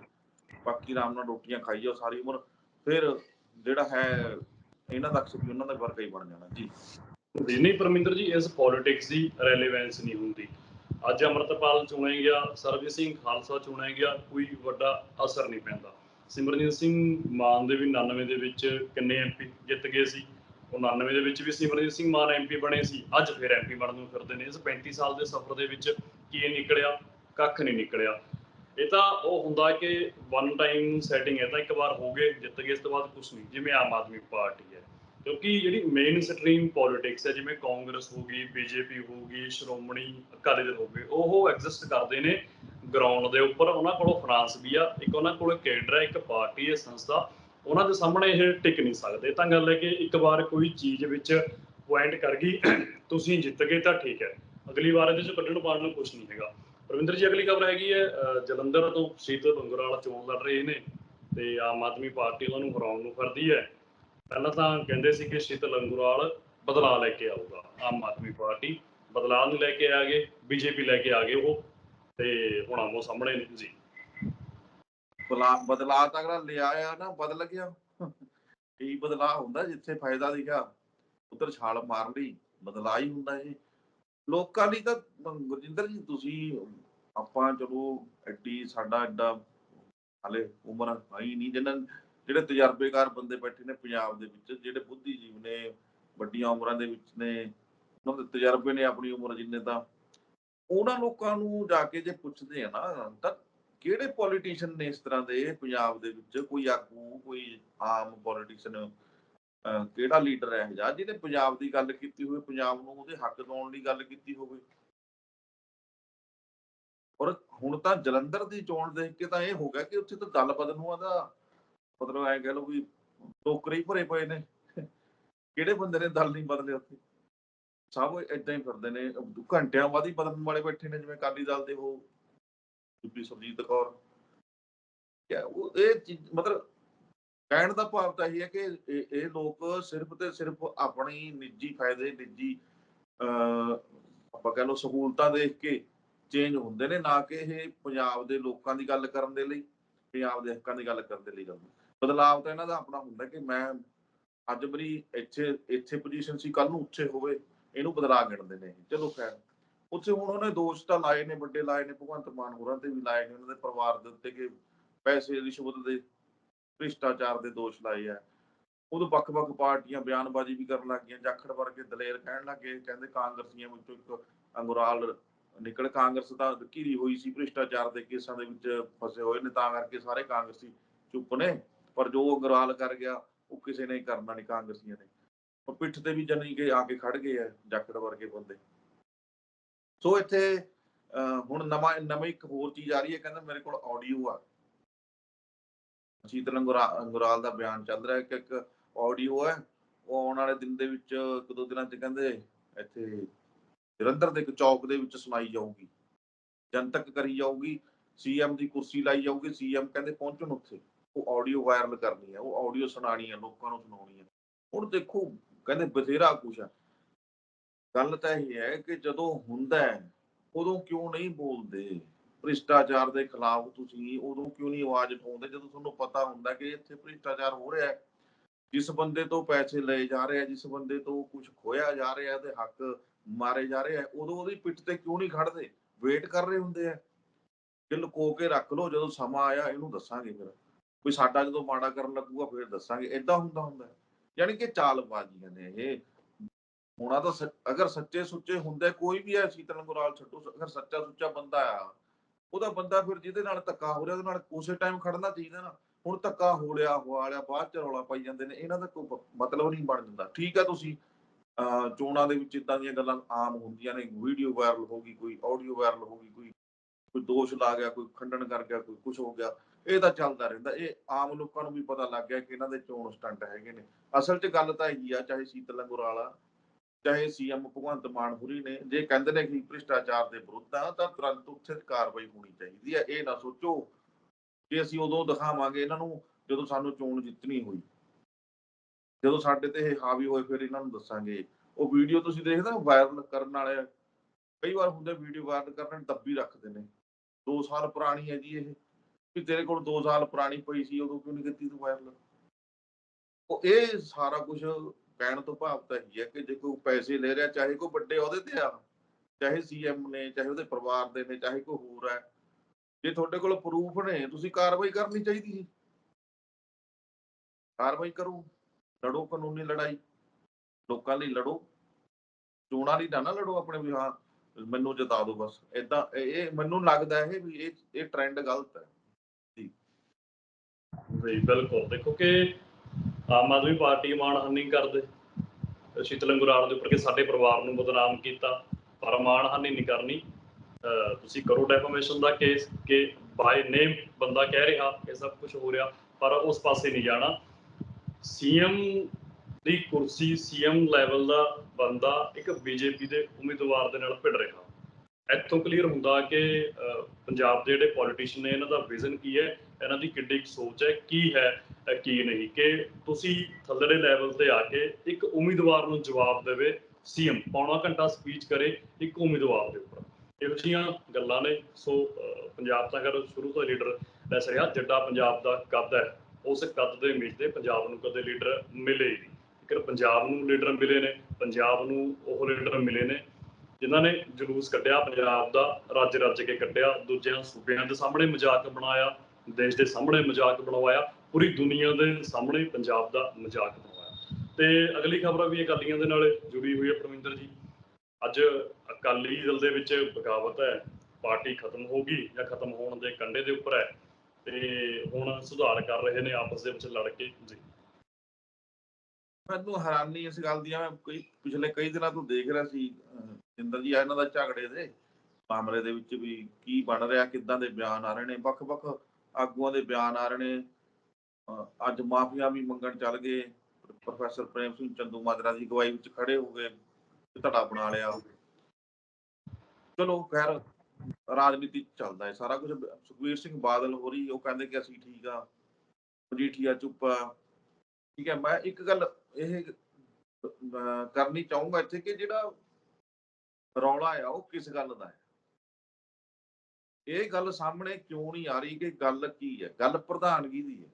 ਬਾਕੀ ਆਰਾਮ ਨਾਲ ਰੋਟੀਆਂ ਖਾਈ ਜਾਓ ਸਾਰੀ ਉਮਰ, ਫਿਰ ਜਿਹੜਾ ਹੈ ਇਹਨਾਂ ਦਾ ਵੀ ਉਹਨਾਂ ਦਾ ਵਰਗਾ ਹੀ ਬਣ ਜਾਣਾ। ਜੀ। ਜੀ, ਨਹੀਂ, ਪਰਮਿੰਦਰ ਜੀ, ਇਸ ਪੋਲਿਟਿਕਸ ਦੀ ਰੈਲੇਵੈਂਸ ਨਹੀਂ ਹੁੰਦੀ। ਅੱਜ ਅਮਰਤਪਾਲ ਚੁਣਿਆ ਗਿਆ, ਸਰਬਜੀਤ ਸਿੰਘ ਖਾਲਸਾ ਚੁਣਿਆ ਗਿਆ, ਕੋਈ ਵੱਡਾ ਅਸਰ ਨਹੀਂ ਪੈਂਦਾ। ਸਿਮਰਨਜੀਤ ਸਿੰਘ ਮਾਨ ਦੇ ਵੀ 99 ਦੇ ਵਿੱਚ ਕਿੰਨੇ ਐਮਪੀ ਜਿੱਤ ਗਏ ਸੀ? ਉਹ 99 ਦੇ ਵਿੱਚ ਵੀ ਸਿਮਰਨਜੀਤ ਸਿੰਘ ਮਾਨ ਐਮਪੀ ਬਣੇ ਸੀ, ਅੱਜ ਫਿਰ ਐਮਪੀ ਬਣਨ ਨੂੰ ਫਿਰਦੇ ਨੇ। ਇਸ 35 ਸਾਲ ਦੇ ਸਫ਼ਰ ਦੇ ਵਿੱਚ ਕੀ ਨਿਕਲਿਆ? ਕੱਖ ਨਹੀਂ ਨਿਕਲਿਆ। ਇਹ ਤਾਂ ਉਹ ਹੁੰਦਾ ਕਿ ਵਨ ਟਾਈਮ ਸੈਟਿੰਗ ਹੈ ਤਾਂ ਇੱਕ ਵਾਰ ਹੋ ਗਏ, ਜਿੱਤ ਗਏ, ਇਸ ਤੋਂ ਬਾਅਦ ਕੁਝ ਨਹੀਂ, ਜਿਵੇਂ ਆਮ ਆਦਮੀ ਪਾਰਟੀ। ਕਿਉਂਕਿ ਜਿਹੜੀ ਮੇਨ ਸਟ੍ਰੀਮ ਪੋਲਿਟਿਕਸ ਹੈ, ਜਿਵੇਂ ਕਾਂਗਰਸ ਹੋ ਗਈ, ਬੀਜੇਪੀ ਹੋ ਗਈ, ਸ਼੍ਰੋਮਣੀ ਅਕਾਲੀ ਦਲ ਹੋ ਗਏ, ਉਹ ਐਗਜ਼ਿਸਟ ਕਰਦੇ ਨੇ ਗਰਾਊਂਡ ਦੇ ਉੱਪਰ। ਉਹਨਾਂ ਕੋਲੋਂ ਫਰਾਂਸ ਵੀ ਆ, ਇੱਕ ਉਹਨਾਂ ਕੋਲ ਕੇਡਰ ਹੈ, ਇੱਕ ਪਾਰਟੀ ਹੈ, ਸੰਸਥਾ। ਉਹਨਾਂ ਦੇ ਸਾਹਮਣੇ ਇਹ ਟਿਕ ਨਹੀਂ ਸਕਦੇ। ਤਾਂ ਗੱਲ ਹੈ ਕਿ ਇੱਕ ਵਾਰ ਕੋਈ ਚੀਜ਼ ਵਿੱਚ ਪੁਆਇੰਟ ਕਰ ਗਈ, ਤੁਸੀਂ ਜਿੱਤ ਗਏ ਤਾਂ ਠੀਕ ਹੈ। ਅਗਲੀ ਵਾਰ ਇਹਦੇ ਚ ਕੱਢਣ ਪਾਉਣ ਨੂੰ ਕੁਝ ਨਹੀਂ ਹੈਗਾ। ਰਵਿੰਦਰ ਜੀ, ਅਗਲੀ ਖਬਰ ਹੈਗੀ ਹੈ ਜਲੰਧਰ ਤੋਂ ਸ਼ੀਤਲ ਬੰਗਰਾਲ ਚੋਣ ਲੜ ਰਹੇ ਨੇ ਤੇ ਆਮ ਆਦਮੀ ਪਾਰਟੀ ਉਹਨਾਂ ਨੂੰ ਹਰਾਉਣ ਨੂੰ ਫਿਰਦੀ ਹੈ। ਪਹਿਲਾਂ ਤਾਂ ਕਹਿੰਦੇ ਸੀ ਕਿ ਸ਼ੀਤਲ ਅੰਗੁਰਾਲ ਬਦਲਾਅ ਲੈ ਕੇ ਆਊਗਾ। ਆਮ ਆਦਮੀ ਪਾਰਟੀ ਬਦਲਾਅ ਨੂੰ ਲੈ ਕੇ ਆ ਗਏ, ਬੀਜੇਪੀ ਲੈ ਕੇ ਆ ਗਏ ਉਹ, ਤੇ ਹੁਣ ਆਮੋ ਸਾਹਮਣੇ ਨੇ ਜੀ। ਬਦਲਾਅ ਤਾਂ ਅਗਲਾ ਲਿਆ ਆ ਨਾ, ਬਦਲ ਗਿਆ। ਇਹੀ ਬਦਲਾਅ ਹੁੰਦਾ ਜਿੱਥੇ ਫਾਇਦਾ ਦਿਖਿਆ ਉਧਰ ਛਾਲ ਮਾਰ ਲਈ, ਬਦਲਾਅ ਹੀ ਹੁੰਦਾ ਇਹ। ਲੋਕਾਂ ਲਈ ਤਾਂ, ਗੁਰਜਿੰਦਰ ਜੀ, ਤੁਸੀਂ ਆਪਾਂ ਚਲੋ ਐਡੀ ਸਾਡਾ ਐਡਾ ਹਾਲੇ ਉਮਰ ਆਈ ਨਹੀਂ ਜਿਹਨਾਂ ਜਿਹੜੇ ਤਜਰਬੇਕਾਰ ਬੰਦੇ ਬੈਠੇ ਨੇ ਪੰਜਾਬ ਦੇ ਵਿੱਚ, ਜਿਹੜੇ ਬੁੱਧੀਜੀਵ ਨੇ, ਵੱਡੀਆਂ ਉਮਰਾਂ ਦੇ ਵਿੱਚ ਨੇ, ਉਹਨਾਂ ਦੇ ਤਜਰਬੇ ਨੇ ਆਪਣੀ ਉਮਰ ਜਿੰਨੇ ਤਾਂ, ਉਹਨਾਂ ਲੋਕਾਂ ਨੂੰ ਜਾ ਕੇ ਜੇ ਪੁੱਛਦੇ ਆ ਨਾ, ਤਾਂ ਕਿਹੜੇ ਪੋਲੀਟੀਸ਼ੀਅਨ ਨੇ ਇਸ ਤਰ੍ਹਾਂ ਦੇ ਪੰਜਾਬ ਦੇ ਵਿੱਚ? ਕੋਈ ਆਗੂ, ਕੋਈ ਆਮ ਪੋਲੀਟੀਸ਼ੀਅਨ ਕਿਹੜਾ ਲੀਡਰ ਹੈ ਜਾਂ ਜਿਹਨੇ ਪੰਜਾਬ ਦੀ ਗੱਲ ਕੀਤੀ ਹੋਵੇ, ਪੰਜਾਬ ਨੂੰ ਉਹਦੇ ਹੱਕ ਦਿਵਾਉਣ ਦੀ ਗੱਲ ਕੀਤੀ ਹੋਵੇ? ਔਰ ਹੁਣ ਤਾਂ ਜਲੰਧਰ ਦੀ ਚੋਣ ਦੇਖ ਕੇ ਤਾਂ ਇਹ ਹੋ ਗਿਆ ਕਿ ਉੱਥੇ ਤਾਂ ਦਲ ਬਦਲੂਆਂ ਦਾ ਮਤਲਬ ਐ ਕਹਿ ਲਓ ਵੀ ਟੋਕਰੇ ਹੀ ਭਰੇ ਪਏ ਨੇ। ਕਿਹੜੇ ਬੰਦੇ ਨੇ ਦਲ ਨਹੀਂ ਬਦਲੇ ਉੱਥੇ? ਸਭ ਇਦਾਂ ਹੀ ਫਿਰਦੇ ਨੇ। ਘੰਟਿਆਂ ਬਾਅਦ ਹੀ ਬਦਲਣ ਵਾਲੇ ਬੈਠੇ ਨੇ, ਜਿਵੇਂ ਅਕਾਲੀ ਦਲ ਦੇ ਉਹ ਬੀਬੀ ਸੁਰਜੀਤ ਕੌਰ। ਉਹ, ਇਹ ਮਤਲਬ ਕਹਿਣ ਦਾ ਭਾਵ ਤਾਂ ਇਹ ਹੈ ਕਿ ਇਹ ਇਹ ਲੋਕ ਸਿਰਫ ਤੇ ਸਿਰਫ ਆਪਣੀ ਨਿੱਜੀ ਫਾਇਦੇ, ਨਿੱਜੀ, ਅਹ ਆਪਾਂ ਕਹਿ ਲਓ ਸਹੂਲਤਾਂ ਦੇਖ ਕੇ ਚੇਂਜ ਹੁੰਦੇ ਨੇ, ਨਾ ਕਿ ਇਹ ਪੰਜਾਬ ਦੇ ਲੋਕਾਂ ਦੀ ਗੱਲ ਕਰਨ ਦੇ ਲਈ, ਪੰਜਾਬ ਦੇ ਹੱਕਾਂ ਦੀ ਗੱਲ ਕਰਨ ਦੇ ਲਈ ਗੱਲ ਬਦਲਾਵ ਤਾਂ ਇਹਨਾਂ ਦਾ ਆਪਣਾ ਹੁੰਦਾ ਕਿ ਮੈਂ ਅੱਜ ਮੇਰੀ ਇੱਥੇ ਇੱਥੇ ਪੋਜੀਸ਼ਨ ਸੀ ਕੱਲ ਨੂੰ ਉੱਥੇ ਹੋਵੇ, ਇਹਨੂੰ ਬਦਲਾ ਗਿਣਦੇ ਨੇ ਚਲੋ ਖੈਰ। ਉੱਥੇ ਹੁਣ ਉਹਨੇ ਦੋਸ਼ ਤਾਂ ਲਾਏ ਨੇ, ਵੱਡੇ ਲਾਏ ਨੇ, ਭਗਵੰਤ ਮਾਨ ਹੋਰਾਂ ਤੇ ਵੀ ਲਾਏ ਨੇ, ਉਹਨਾਂ ਦੇ ਪਰਿਵਾਰ ਦੇ ਉੱਤੇ ਕਿ ਪੈਸੇ ਰਿਸ਼ਵਤ ਦੇ ਭ੍ਰਿਸ਼ਟਾਚਾਰ ਦੇ ਦੋਸ਼ ਲਾਏ ਆ। ਉਦੋਂ ਵੱਖ-ਵੱਖ ਪਾਰਟੀਆਂ ਬਿਆਨਬਾਜ਼ੀ ਵੀ ਕਰਨ ਲੱਗ ਗਈਆਂ। ਜਾਖੜ ਵਰਗੇ ਦਲੇਰ ਕਹਿਣ ਲੱਗੇ ਕਹਿੰਦੇ ਕਾਂਗਰਸੀਆਂ ਵਿੱਚੋਂ ਇੱਕ ਅੰਗੁਰਾਲ ਨਿਕਲ, ਕਾਂਗਰਸ ਤਾਂ ਘਿਰੀ ਹੋਈ ਸੀ ਭ੍ਰਿਸ਼ਟਾਚਾਰ ਦੇ ਕੇਸਾਂ ਦੇ ਵਿੱਚ ਫਸੇ ਹੋਏ ਨੇ, ਤਾਂ ਕਰਕੇ ਸਾਰੇ ਕਾਂਗਰਸੀ ਚੁੱਪ ਨੇ। ਪਰ ਜੋ ਅੰਗੁਰਾਲ ਕਰ ਗਿਆ, ਉਹ ਕਿਸੇ ਨੇ ਕਰਨਾ ਨਹੀਂ ਕਾਂਗਰਸੀਆਂ ਨੇ। ਉਹ ਪਿੱਠ ਤੇ ਵੀ ਜਨੀ ਕੇ ਆ ਕੇ ਖੜ ਗਏ ਆ, ਜਾਖੜ ਵਰਗੇ ਬੰਦੇ। ਸੋ ਇੱਥੇ ਹੁਣ ਨਵਾਂ, ਨਵੀਂ ਇੱਕ ਹੋਰ ਚੀਜ਼ ਆ ਰਹੀ ਹੈ, ਕਹਿੰਦਾ ਮੇਰੇ ਕੋਲ ਆਡੀਓ ਆ। ਸ਼ੀਤਲ ਅੰਗੁਰਾਲ ਦਾ ਬਿਆਨ ਚੱਲ ਰਿਹਾ ਕਿ ਇੱਕ ਆਡੀਓ ਹੈ। ਉਹ ਆਉਣ ਵਾਲੇ ਦਿਨ ਦੇ ਵਿੱਚ, ਇੱਕ ਦੋ ਦਿਨਾਂ ਚ ਕਹਿੰਦੇ, ਇੱਥੇ ਜਲੰਧਰ ਦੇ ਇੱਕ ਚੌਕ ਦੇ ਵਿੱਚ ਸੁਣਾਈ ਜਾਊਗੀ। ਜਨਤਕ ਕਰੀ ਜਾਊਗੀ। ਸੀਐਮ ਦੀ ਕੁਰਸੀ ਲਾਈ ਜਾਊਗੀ। ਸੀਐਮ ਕਹਿੰਦੇ ਪਹੁੰਚਣ ਉੱਥੇ। ਉਹ ਆਡੀਓ ਵਾਇਰਲ ਕਰਨੀ ਹੈ ਉਹ ਆਡੀਓ ਸੁਣਾਣੀ ਹੈ ਲੋਕਾਂ ਨੂੰ ਸੁਣਾਉਣੀ ਹੈ ਹੁਣ ਦੇਖੋ, ਕਹਿੰਦੇ ਬਥੇਰਾ ਕੁਛ ਆ। ਗੱਲ ਤਾਂ ਇਹ ਹੈ ਕਿ ਜਦੋਂ ਹੁੰਦਾ ਹੈ, ਉਦੋਂ ਕਿਉਂ ਨਹੀਂ ਬੋਲਦੇ? ਭ੍ਰਿਸ਼ਟਾਚਾਰ ਦੇ ਖਿਲਾਫ ਤੁਸੀਂ ਉਦੋਂ ਕਿਉਂ ਨਹੀਂ ਆਵਾਜ਼ ਉਠਾਉਂਦੇ? ਜਦੋਂ ਤੁਹਾਨੂੰ ਪਤਾ ਹੁੰਦਾ ਕਿ ਇੱਥੇ ਭ੍ਰਿਸ਼ਟਾਚਾਰ ਹੋ ਰਿਹਾ ਹੈ, ਜਿਸ ਬੰਦੇ ਤੋਂ ਪੈਸੇ ਲਏ ਜਾ ਰਹੇ ਆ, ਜਿਸ ਬੰਦੇ ਤੋਂ ਕੁਝ ਖੋਇਆ ਜਾ ਰਿਹਾ ਤੇ ਹੱਕ ਮਾਰੇ ਜਾ ਰਹੇ ਆ, ਉਦੋਂ ਉਹਦੀ ਪਿੱਠ ਤੇ ਕਿਉਂ ਨਹੀਂ ਖੜਦੇ ਵੇਟ ਕਰ ਰਹੇ ਹੁੰਦੇ ਆ। ਕਿ ਲੁਕੋ ਕੇ ਰੱਖ ਲਓ, ਜਦੋਂ ਸਮਾਂ ਆਇਆ, ਇਹਨੂੰ ਦੱਸਾਂਗੇ ਫਿਰ। ਕੋਈ ਸਾਡਾ ਜਦੋਂ ਮਾੜਾ ਕਰਨ ਲੱਗੂਗਾ, ਫਿਰ ਦੱਸਾਂਗੇ। ਇਦਾਂ ਹੁੰਦਾ ਹੁੰਦਾ ਹੈ। ਯਾਨੀ ਕਿ ਚਾਲਬਾਜ਼ੀਆਂ ਨੇ ਇਹ। ਹੋਣਾ ਤਾਂ ਅਗਰ ਸੱਚੇ ਸੁੱਚੇ ਹੁੰਦੇ, ਕੋਈ ਵੀ ਹੈ ਸੀਤਲ ਗੁਰਾਲ ਛੱਡੋ, ਅਗਰ ਸੱਚਾ ਸੁੱਚਾ ਬੰਦਾ ਆ, ਉਹਦਾ ਬੰਦਾ ਫਿਰ ਜਿਹਦੇ ਨਾਲ ਧੱਕਾ ਹੋ ਰਿਹਾ, ਉਹਦੇ ਨਾਲ ਉਸੇ ਟਾਈਮ ਖੜਨਾ ਚਾਹੀਦਾ ਨਾ। ਹੁਣ ਧੱਕਾ ਹੋ ਲਿਆ ਹੋ ਲਿਆ, ਬਾਅਦ ਚ ਰੌਲਾ ਪਾਈ ਜਾਂਦੇ ਨੇ। ਇਹਨਾਂ ਦਾ ਕੋਈ ਮਤਲਬ ਨਹੀਂ ਬਣ ਜਾਂਦਾ। ਠੀਕ ਆ ਤੁਸੀਂ ਅਹ ਚੋਣਾਂ ਦੇ ਵਿੱਚ ਇਦਾਂ ਦੀਆਂ ਗੱਲਾਂ ਆਮ ਹੁੰਦੀਆਂ ਨੇ। ਵੀਡੀਓ ਵਾਇਰਲ ਹੋ ਗਈ, ਕੋਈ ਆਡੀਓ ਵਾਇਰਲ ਹੋ ਗਈ, ਕੋਈ ਕੋਈ ਦੋਸ਼ ਲਾ ਗਿਆ, ਕੋਈ ਖੰਡਨ ਕਰ ਗਿਆ, ਕੋਈ ਕੁਝ ਹੋ ਗਿਆ। ਇਹ ਤਾਂ ਚੱਲਦਾ ਰਹਿੰਦਾ, ਇਹ ਆਮ ਲੋਕਾਂ ਨੂੰ ਵੀ ਪਤਾ ਲੱਗ ਗਿਆ ਕਿ ਇਹਨਾਂ ਦੇ ਚੋਣ ਸਟੰਟ ਹੈਗੇ ਨੇ। ਅਸਲ 'ਚ ਗੱਲ ਤਾਂ ਇਹੀ ਆ, ਚਾਹੇ ਸੀਤਲ ਗੁਰਾਲਾ ਚਾਹੇ ਸੀਐਮ ਭਗਵੰਤ ਮਾਨ ਹੁਰੀ ਨੇ, ਜੇ ਕਹਿੰਦੇ ਨੇ ਕਿ ਭ੍ਰਿਸ਼ਟਾਚਾਰ ਦੇ ਵਿਰੁੱਧ ਆ, ਤਾਂ ਤੁਰੰਤ ਉੱਥੇ ਕਾਰਵਾਈ ਹੋਣੀ ਚਾਹੀਦੀ ਹੈ ਇਹ ਨਾ ਸੋਚੋ ਕਿ ਅਸੀਂ ਉਦੋਂ ਦਿਖਾਵਾਂਗੇ ਇਹਨਾਂ ਨੂੰ ਜਦੋਂ ਸਾਨੂੰ ਚੋਣ ਜਿੱਤਣੀ ਹੋਈ। ਜਦੋਂ ਸਾਡੇ ਤੇ ਇਹ ਹਾਵੀ ਹੋਏ, ਫਿਰ ਇਹਨਾਂ ਨੂੰ ਦੱਸਾਂਗੇ। ਉਹ ਵੀਡੀਓ ਤੁਸੀਂ ਦੇਖਦੇ ਹੋ ਵਾਇਰਲ ਕਰਨ ਵਾਲੇ ਕਈ ਵਾਰ ਹੁੰਦੇ ਵੀਡੀਓ ਵਾਇਰਲ ਕਰਨ ਦੱਬੀ ਰੱਖਦੇ ਨੇ। 2 ਸਾਲ ਪੁਰਾਣੀ ਹੈ ਜੀ ਇਹ। ਵੀ ਤੇਰੇ ਕੋਲ 2 ਸਾਲ ਪੁਰਾਣੀ ਪਈ ਸੀ, ਉਦੋਂ ਕਿਉਂ ਨਹੀਂ ਕੀਤੀ ਤੂੰ ਵਾਇਰਲ ਉਹ ਇਹ ਸਾਰਾ ਕੁਝ ਕਹਿਣ ਤੋਂ ਭਾਵ ਤਾਂ ਇਹ ਹੈ ਕਿ ਜੇ ਕੋਈ ਪੈਸੇ ਲੈ ਰਿਹਾ, ਚਾਹੇ ਕੋਈ ਵੱਡੇ ਅਹੁਦੇ ਤੇ ਆ, ਚਾਹੇ ਸੀਐਮ ਨੇ, ਚਾਹੇ ਉਹਦੇ ਪਰਿਵਾਰ ਦੇ ਨੇ, ਚਾਹੇ ਕੋਈ ਹੋਰ ਹੈ, ਜੇ ਤੁਹਾਡੇ ਕੋਲ ਪ੍ਰੂਫ ਨੇ, ਤੁਸੀਂ ਕਾਰਵਾਈ ਕਰਨੀ ਚਾਹੀਦੀ ਸੀ। ਕਾਰਵਾਈ ਕਰੋ, ਲੜੋ ਕਾਨੂੰਨੀ ਲੜਾਈ, ਲੋਕਾਂ ਲਈ ਲੜੋ, ਚੋਣਾਂ ਲਈ ਨਾ ਲੜੋ ਆਪਣੇ ਵੀ ਹਾਂ, ਮੈਨੂੰ ਜਿਤਾ ਦਿਓ ਬਸ ਇਦਾਂ ਇਹ ਮੈਨੂੰ ਲੱਗਦਾ ਇਹ ਵੀ ਇਹ ਇਹ ਟ੍ਰੈਂਡ ਗਲਤ ਹੈ। ਬਿਲਕੁਲ। ਦੇਖੋ ਕਿ ਆਮ ਆਦਮੀ ਪਾਰਟੀ ਮਾਣਹਾਨੀ ਕਰਦੇ। ਸ਼ੀਤਲ ਅੰਗੁਰਾਲ ਦੇ ਉੱਪਰ ਕਿ ਸਾਡੇ ਪਰਿਵਾਰ ਨੂੰ ਬਦਨਾਮ ਕੀਤਾ, ਪਰ ਮਾਣਹਾਨੀ ਨਹੀਂ ਕਰਨੀ। ਤੁਸੀਂ ਕਰੋ ਡੈਫਾਮੇਸ਼ਨ ਦਾ ਕੇਸ ਕਿ ਬਾਈ ਨੇਮ ਬੰਦਾ ਕਹਿ ਰਿਹਾ, ਇਹ ਸਭ ਕੁਝ ਹੋ ਰਿਹਾ, ਪਰ ਉਸ ਪਾਸੇ ਨਹੀਂ ਜਾਣਾ। ਸੀਐਮ ਦੀ ਕੁਰਸੀ, ਸੀਐਮ ਲੈਵਲ ਦਾ ਬੰਦਾ ਇੱਕ ਬੀਜੇਪੀ ਦੇ ਉਮੀਦਵਾਰ ਦੇ ਨਾਲ ਭਿੜ ਰਿਹਾ। ਇੱਥੋਂ ਕਲੀਅਰ ਹੁੰਦਾ ਕਿ ਪੰਜਾਬ ਦੇ ਜਿਹੜੇ ਪੋਲੀਟੀਸ਼ੀਅਨ ਨੇ, ਇਹਨਾਂ ਦਾ ਵਿਜ਼ਨ ਕੀ ਹੈ, ਇਹਨਾਂ ਦੀ ਕਿੱਡੀ ਸੋਚ ਹੈ, ਕੀ ਹੈ ਕੀ ਨਹੀਂ, ਕਿ ਤੁਸੀਂ ਥੱਲੜੇ ਲੈਵਲ ਤੇ ਆ ਕੇ ਇੱਕ ਉਮੀਦਵਾਰ ਨੂੰ ਜਵਾਬ ਦੇਵੇ ਸੀਐਮ ਪੌਣਾ ਘੰਟਾ ਸਪੀਚ ਕਰੇ, ਇੱਕ ਉਮੀਦਵਾਰ ਦੇ ਉੱਪਰ। ਇਹੋ ਜਿਹੀਆਂ ਗੱਲਾਂ ਨੇ, ਸੋ ਪੰਜਾਬ ਤਾਂ ਅਗਰ ਸ਼ੁਰੂ ਤੋਂ ਲੀਡਰ ਦੱਸ ਰਿਹਾ, ਜਿੱਡਾ ਪੰਜਾਬ ਦਾ ਕੱਦ ਹੈ, ਉਸ ਕੱਦ ਦੇ ਵਿੱਚ ਤੇ ਪੰਜਾਬ ਨੂੰ ਕਦੇ ਲੀਡਰ ਮਿਲੇ ਹੀ ਨਹੀਂ। ਜੇਕਰ ਪੰਜਾਬ ਨੂੰ ਲੀਡਰ ਮਿਲੇ ਨੇ, ਪੰਜਾਬ ਨੂੰ ਉਹ ਲੀਡਰ ਮਿਲੇ ਨੇ ਜਿਨ੍ਹਾਂ ਨੇ ਜਲੂਸ ਕੱਢਿਆ, ਪੰਜਾਬ ਦਾ ਰੱਜ ਰੱਜ ਕੇ ਕੱਢਿਆ, ਦੂਜਿਆਂ ਸੂਬਿਆਂ ਦੇ ਸਾਹਮਣੇ ਮਜ਼ਾਕ ਬਣਾਇਆ, ਦੇਸ਼ ਦੇ ਸਾਹਮਣੇ ਮਜ਼ਾਕ ਬਣਵਾਇਆ, ਪੂਰੀ ਦੁਨੀਆ ਦੇ ਸਾਹਮਣੇ ਪੰਜਾਬ ਦਾ ਮਜ਼ਾਕ ਬਣਵਾਇਆ। ਤੇ ਅਗਲੀ ਖਬਰ ਵੀ ਅਕਾਲੀਆਂ ਦੇ ਨਾਲ ਜੁੜੀ ਹੋਈ ਹੈ, ਪਰਮਿੰਦਰ ਜੀ। ਅੱਜ ਅਕਾਲੀ ਦਲ ਦੇ ਵਿੱਚ ਬਗਾਵਤ ਹੈ, ਪਾਰਟੀ ਖਤਮ ਹੋ ਗਈ ਜਾਂ ਖਤਮ ਹੋਣ ਦੇ ਕੰਢੇ ਦੇ ਉੱਪਰ ਹੈ, ਤੇ ਹੁਣ ਸੁਧਾਰ ਕਰ ਰਹੇ ਨੇ ਆਪਸ ਦੇ ਵਿੱਚ ਲੜ ਕੇ। ਜੀ। ਮੈਨੂੰ ਹੈਰਾਨੀ ਇਸ ਗੱਲ ਦੀ ਆ, ਮੈਂ ਕਈ ਪਿਛਲੇ ਕਈ ਦਿਨਾਂ ਤੋਂ ਦੇਖ ਰਿਹਾ ਸੀ ਜਿੰਦਰ ਜੀ ਆ ਇਹਨਾਂ ਦਾ ਝਗੜੇ ਦੇ। ਮਾਮਲੇ ਦੇ ਵਿੱਚ ਵੀ ਕੀ ਬਣ ਰਿਹਾ, ਕਿੱਦਾਂ ਦੇ ਬਿਆਨ ਆ ਰਹੇ ਨੇ, ਵੱਖ-ਵੱਖ ਆਗੂਆਂ ਦੇ ਬਿਆਨ ਆ ਰਹੇ ਨੇ। ਅੱਜ ਮਾਫੀਆ ਵੀ ਮੰਗਣ ਚੱਲ ਗਏ। ਪ੍ਰੋਫੈਸਰ ਪ੍ਰੇਮ ਸਿੰਘ ਚੰਦੂ ਮਾਜਰਾ ਦੀ ਗਵਾਹੀ ਵਿੱਚ ਖੜੇ ਹੋ ਗਏ ਧੜਾ ਬਣਾ ਲਿਆ। ਚਲੋ ਖੈਰ, ਰਾਜਨੀਤੀ ਚੱਲਦਾ ਹੈ ਸਾਰਾ ਕੁਝ। ਸੁਖਵੀਰ ਸਿੰਘ ਬਾਦਲ ਹੋ ਰਹੀ ਉਹ ਕਹਿੰਦੇ ਕਿ ਅਸੀਂ ਠੀਕ ਆ। ਮਜੀਠੀਆ ਚੁੱਪ ਆ। ਠੀਕ ਹੈ, ਮੈਂ ਇੱਕ ਗੱਲ ਇਹ ਕਰਨੀ ਚਾਹੂੰਗਾ ਇੱਥੇ ਕਿ ਜਿਹੜਾ ਰੌਲਾ ਆ, ਉਹ ਕਿਸ ਗੱਲ ਦਾ ਹੈ ਇਹ ਗੱਲ ਸਾਹਮਣੇ ਕਿਉਂ ਨਹੀਂ ਆ ਰਹੀ ਕਿ ਗੱਲ ਕੀ ਹੈ ਗੱਲ ਪ੍ਰਧਾਨਗੀ ਦੀ ਹੈ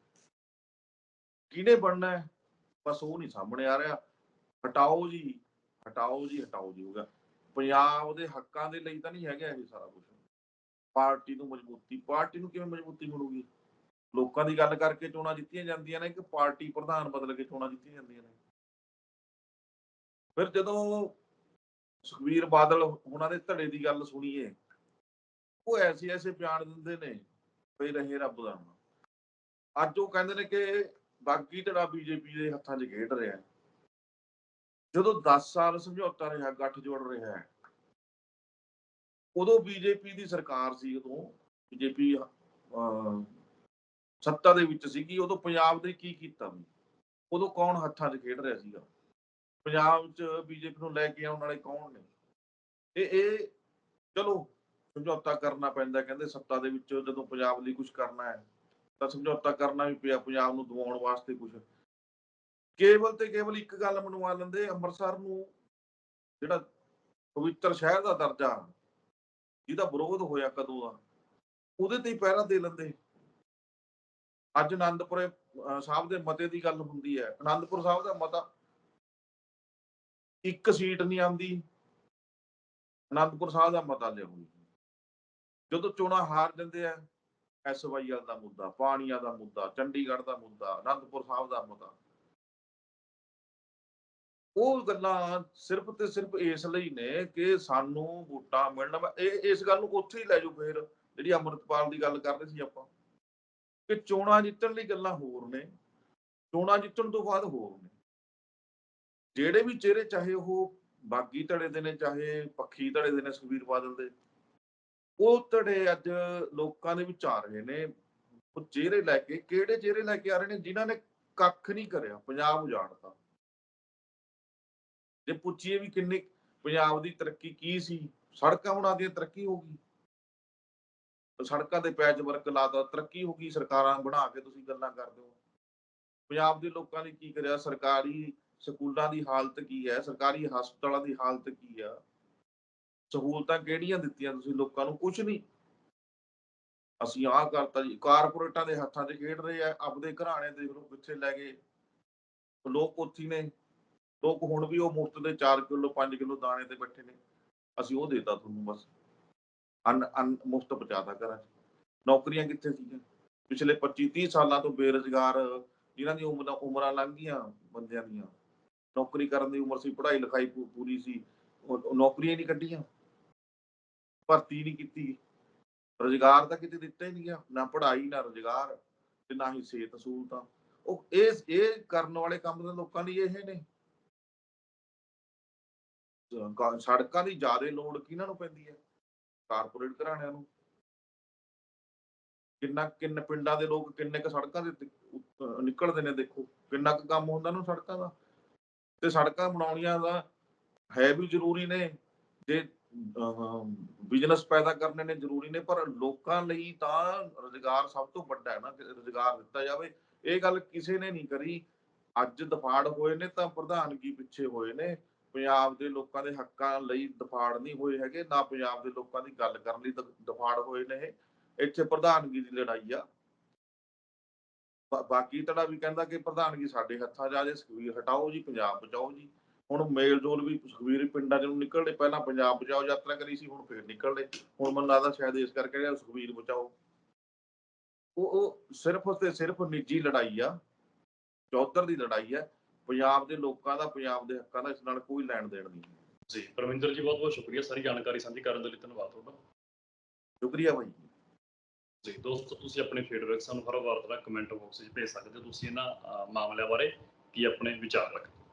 ਕਿਹਨੇ ਬਣਨਾ ਹੈ? ਬਸ ਉਹ ਨਹੀਂ ਸਾਹਮਣੇ ਆ ਰਿਹਾ। ਹਟਾਓ ਜੀ ਹਟਾਓ ਜੀ ਹਟਾਓ ਜੀ ਹੋਗਾ ਪੰਜਾਬ ਦੇ ਹੱਕਾਂ ਦੇ ਲਈ ਤਾਂ ਨਹੀਂ ਹੈਗਾ ਇਹ ਸਾਰਾ ਕੁਝ ਪਾਰਟੀ ਨੂੰ ਮਜ਼ਬੂਤੀ, ਪਾਰਟੀ ਨੂੰ ਕਿਵੇਂ ਮਜ਼ਬੂਤੀ ਮਿਲੂਗੀ? ਲੋਕਾਂ ਦੀ ਗੱਲ ਕਰਕੇ ਚੋਣਾਂ ਜਿੱਤੀਆਂ ਜਾਂਦੀਆਂ ਨੇ ਕਿ ਪਾਰਟੀ ਪ੍ਰਧਾਨ ਬਦਲ ਕੇ ਚੋਣਾਂ ਜਿੱਤੀਆਂ ਜਾਂਦੀਆਂ ਨੇ? ਫਿਰ ਜਦੋਂ ਸੁਖਵੀਰ ਬਾਦਲ ਉਹਨਾਂ ਦੇ ਧੜੇ ਦੀ ਗੱਲ ਸੁਣੀਏ, ਉਹ ਐਸੇ ਐਸੇ ਬਿਆਨ ਦਿੰਦੇ ਨੇ ਵੀ ਰਹੇ ਰੱਬ ਦਾ ਅੱਜ ਉਹ ਕਹਿੰਦੇ ਨੇ ਕਿ ਬਾਕੀ ਧੜਾ ਬੀਜੇਪੀ ਦੇ ਹੱਥਾਂ 'ਚ ਖੇਡ ਰਿਹਾ ਜਦੋਂ 10 ਸਾਲ ਸਮਝੌਤਾ ਰਿਹਾ, ਗੱਠ ਜੋੜ ਰਿਹਾ ਹੈ, ਉਦੋਂ ਬੀਜੇਪੀ ਦੀ ਸਰਕਾਰ ਸੀ, ਉਦੋਂ ਬੀਜੇਪੀ ਸੱਤਾ ਦੇ ਵਿੱਚ ਸੀਗੀ, ਉਦੋਂ ਪੰਜਾਬ ਦੇ ਕੀ ਕੀਤਾ ਵੀ? ਉਦੋਂ ਕੌਣ ਹੱਥਾਂ 'ਚ ਖੇਡ ਰਿਹਾ ਸੀਗਾ? ਪੰਜਾਬ 'ਚ ਬੀਜੇਪੀ ਨੂੰ ਲੈ ਕੇ ਆਉਣ ਵਾਲੇ ਕੌਣ ਨੇ? ਇਹ ਇਹ ਚਲੋ, ਸਮਝੌਤਾ ਕਰਨਾ ਪੈਂਦਾ, ਕਹਿੰਦੇ ਸੱਤਾ ਦੇ ਵਿੱਚ ਜਦੋਂ ਪੰਜਾਬ ਲਈ ਕੁਝ ਕਰਨਾ ਹੈ, ਤਾਂ ਸਮਝੌਤਾ ਕਰਨਾ ਵੀ ਪਿਆ, ਪੰਜਾਬ ਨੂੰ ਦਿਵਾਉਣ ਵਾਸਤੇ ਕੁਝ ਕੇਵਲ ਤੇ ਕੇਵਲ ਇੱਕ ਗੱਲ ਮਨਵਾ ਲੈਂਦੇ, ਅੰਮ੍ਰਿਤਸਰ ਨੂੰ ਜਿਹੜਾ ਪਵਿੱਤਰ ਸ਼ਹਿਰ ਦਾ ਦਰਜਾ, ਜਿਹਦਾ ਵਿਰੋਧ ਹੋਇਆ ਕਦੋਂ ਦਾ, ਉਹਦੇ ਤੇ ਹੀ ਪਹਿਰਾ ਦੇ ਲੈਂਦੇ। ਅੱਜ ਆਨੰਦਪੁਰ ਸਾਹਿਬ ਦੇ ਮਤੇ ਦੀ ਗੱਲ ਹੁੰਦੀ ਹੈ ਆਨੰਦਪੁਰ ਸਾਹਿਬ ਦਾ ਮਤਾ ਇੱਕ ਸੀਟ ਨਹੀਂ ਆਉਂਦੀ। ਅਨੰਦਪੁਰ ਸਾਹਿਬ ਦਾ ਮਤਾ ਲਿਆਉਂਦੀ ਜਦੋਂ ਚੋਣਾਂ ਹਾਰ ਜਾਂਦੇ ਆ ਐਸਵਾਈਐਲ ਦਾ ਮੁੱਦਾ, ਪਾਣੀਆਂ ਦਾ ਮੁੱਦਾ, ਚੰਡੀਗੜ੍ਹ ਦਾ ਮੁੱਦਾ, ਅਨੰਦਪੁਰ ਸਾਹਿਬ ਦਾ ਮੁੱਦਾ। ਉਹ ਗੱਲਾਂ ਸਿਰਫ ਤੇ ਸਿਰਫ ਇਸ ਲਈ ਨੇ ਕਿ ਸਾਨੂੰ ਵੋਟਾਂ ਮਿਲਣ ਇਹ, ਇਸ ਗੱਲ ਨੂੰ ਉੱਥੇ ਹੀ ਲੈ ਜਾਓ ਫੇਰ, ਜਿਹੜੀ ਅੰਮ੍ਰਿਤਪਾਲ ਦੀ ਗੱਲ ਕਰ ਰਹੇ ਸੀ ਆਪਾਂ। ਕਿ ਚੋਣਾਂ ਜਿੱਤਣ ਲਈ ਗੱਲਾਂ ਹੋਰ ਨੇ। ਚੋਣਾਂ ਜਿੱਤਣ ਤੋਂ ਬਾਅਦ ਹੋਰ ਨੇ। ਜਿਹੜੇ ਵੀ ਚਿਹਰੇ, ਚਾਹੇ ਉਹ ਬਾਗੀ ਧੜੇ ਦੇ ਨੇ, ਚਾਹੇ ਪੱਖੀ ਧੜੇ ਦੇ ਨੇ ਸੁਖਬੀਰ ਬਾਦਲ ਦੇ, ਉਹ ਧੜੇ ਅੱਜ ਲੋਕਾਂ ਦੇ ਵਿੱਚ ਆ ਰਹੇ ਨੇ। ਉਹ ਚਿਹਰੇ ਲੈ ਕੇ, ਕਿਹੜੇ ਚਿਹਰੇ ਲੈ ਕੇ ਆ ਰਹੇ ਨੇ, ਜਿਨ੍ਹਾਂ ਨੇ ਕੱਖ ਨਹੀਂ ਕਰਿਆ, ਪੰਜਾਬ ਉਜਾੜਤਾ ਜੇ ਪੁੱਛੀਏ ਵੀ ਕਿੰਨੀ ਪੰਜਾਬ ਦੀ ਤਰੱਕੀ ਕੀ ਸੀ, ਸੜਕਾਂ ਬਣਾ ਦੀਆਂ ਤਰੱਕੀ ਹੋ ਗਈ। ਸੜਕਾਂ ਦੇ ਪੈਚ ਵਰਕ ਲਾਤਾ ਤਰੱਕੀ ਹੋ ਗਈ, ਸਰਕਾਰਾਂ ਬਣਾ ਕੇ ਤੁਸੀਂ ਗੱਲਾਂ ਕਰਦੇ ਹੋ। ਪੰਜਾਬ ਦੇ ਲੋਕਾਂ ਨੇ ਕੀ ਕਰਿਆ, ਸਰਕਾਰੀ ਸਕੂਲਾਂ ਦੀ ਹਾਲਤ ਕੀ ਹੈ? ਸਰਕਾਰੀ ਹਸਪਤਾਲਾਂ ਦੀ ਹਾਲਤ ਕੀ ਆ? ਸਹੂਲਤਾਂ ਕਿਹੜੀਆਂ ਦਿੱਤੀਆਂ ਤੁਸੀਂ ਲੋਕਾਂ ਨੂੰ? ਕੁਝ ਨਹੀਂ। ਅਸੀਂ ਆਹ ਕਰਤਾ ਜੀ, ਕਾਰਪੋਰੇਟਾਂ ਦੇ ਹੱਥਾਂ 'ਚ ਖੇਡ ਰਹੇ ਆ, ਆਪਦੇ ਘਰਾਣੇ ਦੇਖ ਲਓ ਕਿੱਥੇ ਲੈ ਗਏ। ਲੋਕ ਉੱਥੀ ਨੇ। ਲੋਕ ਹੁਣ ਵੀ ਉਹ ਮੁਫਤ ਦੇ 4 ਕਿਲੋ 5 ਕਿਲੋ ਦਾਣੇ ਤੇ ਬੈਠੇ ਨੇ। ਅਸੀਂ ਉਹ ਦੇਤਾ ਤੁਹਾਨੂੰ ਬਸ। ਅਨ ਅਨ, ਮੁਫਤ ਪਹੁੰਚਾਤਾ ਘਰਾਂ 'ਚ। ਨੌਕਰੀਆਂ ਕਿੱਥੇ ਸੀਗੀਆਂ? ਪਿਛਲੇ 25 30 ਸਾਲਾਂ ਤੋਂ ਬੇਰੁਜ਼ਗਾਰ, ਜਿਨ੍ਹਾਂ ਦੀ ਉਮਰਾਂ ਉਮਰਾਂ ਲੰਘ ਗਈਆਂ ਬੰਦਿਆਂ ਦੀਆਂ। ਨੌਕਰੀ ਕਰਨ ਦੀ ਉਮਰ ਸੀ, ਪੜ੍ਹਾਈ ਲਿਖਾਈ ਪੂਰੀ ਸੀ ਨੌਕਰੀਆਂ ਹੀ ਨਹੀਂ ਕੱਢੀਆਂ। ਭਰਤੀ ਨਹੀਂ ਕੀਤੀ। ਰੁਜ਼ਗਾਰ ਤਾਂ ਕਿਤੇ ਦਿੱਤਾ ਹੀ ਨਹੀਂ ਗਿਆ ਨਾ ਪੜ੍ਹਾਈ, ਨਾ ਰੁਜ਼ਗਾਰ ਤੇ ਨਾ ਹੀ ਸਿਹਤ ਸਹੂਲਤਾਂ। ਉਹ ਇਹ ਇਹ ਕਰਨ ਵਾਲੇ ਕੰਮ ਤਾਂ ਲੋਕਾਂ ਲਈ ਇਹ ਨੇ। ਸੜਕਾਂ ਦੀ ਜ਼ਿਆਦਾ ਲੋੜ ਕਿਹਨਾਂ ਨੂੰ ਪੈਂਦੀ ਹੈ ਕਾਰਪੋਰੇਟ ਘਰਾਣਿਆਂ ਨੂੰ। ਕਿੰਨਾ, ਕਿੰਨੇ ਪਿੰਡਾਂ ਦੇ ਲੋਕ ਕਿੰਨੇ ਕ ਸੜਕਾਂ ਦੇ ਨਿਕਲਦੇ ਨੇ ਦੇਖੋ। ਕਿੰਨਾ ਕੁ ਕੰਮ ਹੁੰਦਾ ਨੂੰ ਸੜਕਾਂ ਦਾ। ਤੇ ਸੜਕਾਂ ਬਣਾਉਣੀਆਂ ਦਾ ਹੈ ਵੀ ਜ਼ਰੂਰੀ ਨੇ, ਜੇ ਬਿਜ਼ਨਸ ਪੈਦਾ ਕਰਨੇ ਨੇ ਜ਼ਰੂਰੀ ਨੇ, ਪਰ ਲੋਕਾਂ ਲਈ ਤਾਂ ਰੁਜ਼ਗਾਰ ਸਭ ਤੋਂ ਵੱਡਾ ਹੈ ਨਾ, ਕਿ ਰੁਜ਼ਗਾਰ ਦਿੱਤਾ ਜਾਵੇ। ਇਹ ਗੱਲ ਕਿਸੇ ਨੇ ਨਹੀਂ ਕਰੀ। ਅੱਜ ਦਫਾੜ ਹੋਏ ਨੇ ਤਾਂ ਪ੍ਰਧਾਨਗੀ ਪਿੱਛੇ ਹੋਏ ਨੇ। ਪੰਜਾਬ ਦੇ ਲੋਕਾਂ ਦੇ ਹੱਕਾਂ ਲਈ ਦਫਾੜ ਨਹੀਂ ਹੋਏ ਹੈਗੇ, ਨਾ ਪੰਜਾਬ ਦੇ ਲੋਕਾਂ ਦੀ ਗੱਲ ਕਰਨ ਲਈ ਦਫਾੜ ਹੋਏ ਨੇ ਇੱਥੇ ਪ੍ਰਧਾਨਗੀ ਦੀ ਲੜਾਈ ਆ। ਬਾਕੀ ਧੜਾ ਵੀ ਕਹਿੰਦਾ ਕਿ ਪ੍ਰਧਾਨਗੀ ਸਾਡੇ ਹੱਥਾਂ 'ਚ ਆ ਜੇ ਸਕਵੀਰ ਹਟਾਓ ਜੀ ਪੰਜਾਬ ਬਚਾਓ ਜੀ। ਹੁਣ ਮੇਲ ਜੋਲ ਵੀ ਸੁਖਵੀਰ ਪਿੰਡਾਂ ਚੋਂ ਨਿਕਲਦੇ ਪਹਿਲਾਂ ਪੰਜਾਬ ਬਚਾਓ ਯਾਤਰਾ ਕਰੀ ਸੀ ਹੁਣ ਫੇਰ ਨਿਕਲਦੇ। ਹੁਣ ਮੈਨੂੰ ਲੱਗਦਾ ਸ਼ਾਇਦ ਇਸ ਕਰਕੇ ਜਿਹੜਾ ਸੁਖਵੀਰ ਬਚਾਓ। ਉਹ ਉਹ ਸਿਰਫ ਤੇ ਸਿਰਫ ਨਿੱਜੀ ਲੜਾਈ ਆ ਚੌਧਰ ਦੀ ਲੜਾਈ ਆ। ਪੰਜਾਬ ਦੇ ਲੋਕਾਂ ਦਾ ਪੰਜਾਬ ਦੇ ਹੱਕਾਂ ਦਾ ਇਸ ਨਾਲ ਕੋਈ ਲੈਣ ਦੇਣ ਨਹੀਂ। ਜੀ ਪਰਮਿੰਦਰ ਜੀ ਬਹੁਤ ਬਹੁਤ ਸ਼ੁਕਰੀਆ ਸਾਰੀ ਜਾਣਕਾਰੀ ਸਾਂਝੀ ਕਰਨ ਦੇ ਲਈ ਧੰਨਵਾਦ ਤੁਹਾਡਾ। ਸ਼ੁਕਰੀਆ ਭਾਈ ਜੀ। ਦੋਸਤੋ, ਤੁਸੀਂ ਆਪਣੇ ਫੀਡਬੈਕ ਸਾਨੂੰ ਹਰ ਵਾਰ ਦਾ ਕਮੈਂਟ ਬਾਕਸ ਵਿੱਚ ਭੇਜ ਸਕਦੇ ਹੋ। ਤੁਸੀਂ ਇਹਨਾਂ ਮਾਮਲਿਆਂ ਬਾਰੇ ਕੀ ਆਪਣੇ ਵਿਚਾਰ ਰੱਖਦੇ ਹੋ?